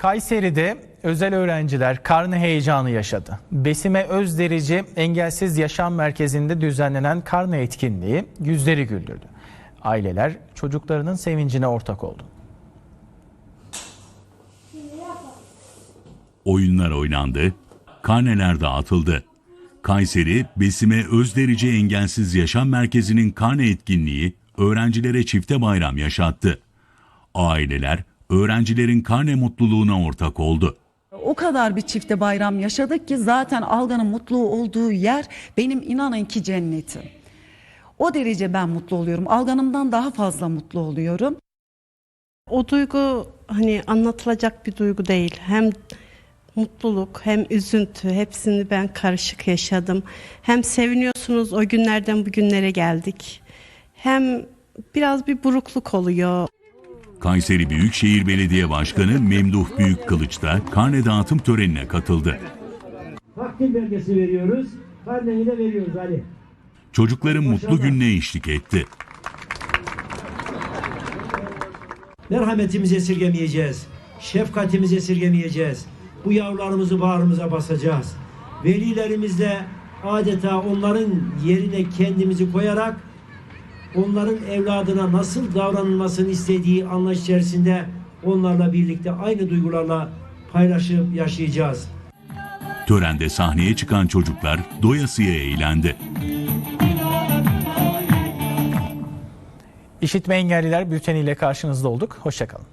Kayseri'de özel öğrenciler karne heyecanı yaşadı. Besime Özderici Engelsiz Yaşam Merkezi'nde düzenlenen karne etkinliği yüzleri güldürdü. Aileler çocuklarının sevincine ortak oldu. Oyunlar oynandı, karneler dağıtıldı. Kayseri Besime Özderici Engelsiz Yaşam Merkezi'nin karne etkinliği öğrencilere çifte bayram yaşattı. Aileler öğrencilerin karne mutluluğuna ortak oldu. O kadar bir çifte bayram yaşadık ki zaten Algan'ın mutlu olduğu yer benim inanın ki cennetim. O derece ben mutlu oluyorum. Algan'ımdan daha fazla mutlu oluyorum. O duygu hani anlatılacak bir duygu değil. Hem mutluluk hem üzüntü hepsini ben karışık yaşadım. Hem seviniyorsunuz o günlerden bugünlere geldik. Hem biraz bir burukluk oluyor. Kayseri Büyükşehir Belediye Başkanı Memduh Büyükkılıç da karne dağıtım törenine katıldı. Takdir belgesi veriyoruz. Karneyi de veriyoruz Ali. Çocukların mutlu gününe eşlik etti. Merhametimizi esirgemeyeceğiz. Şefkatimizi esirgemeyeceğiz. Bu yavrularımızı bağrımıza basacağız. Velilerimizle adeta onların yerine kendimizi koyarak onların evladına nasıl davranılmasını istediği anlayış içerisinde onlarla birlikte aynı duygularla paylaşıp yaşayacağız. Törende sahneye çıkan çocuklar doyasıya eğlendi. İşitme engelliler bülteniyle karşınızda olduk. Hoşçakalın.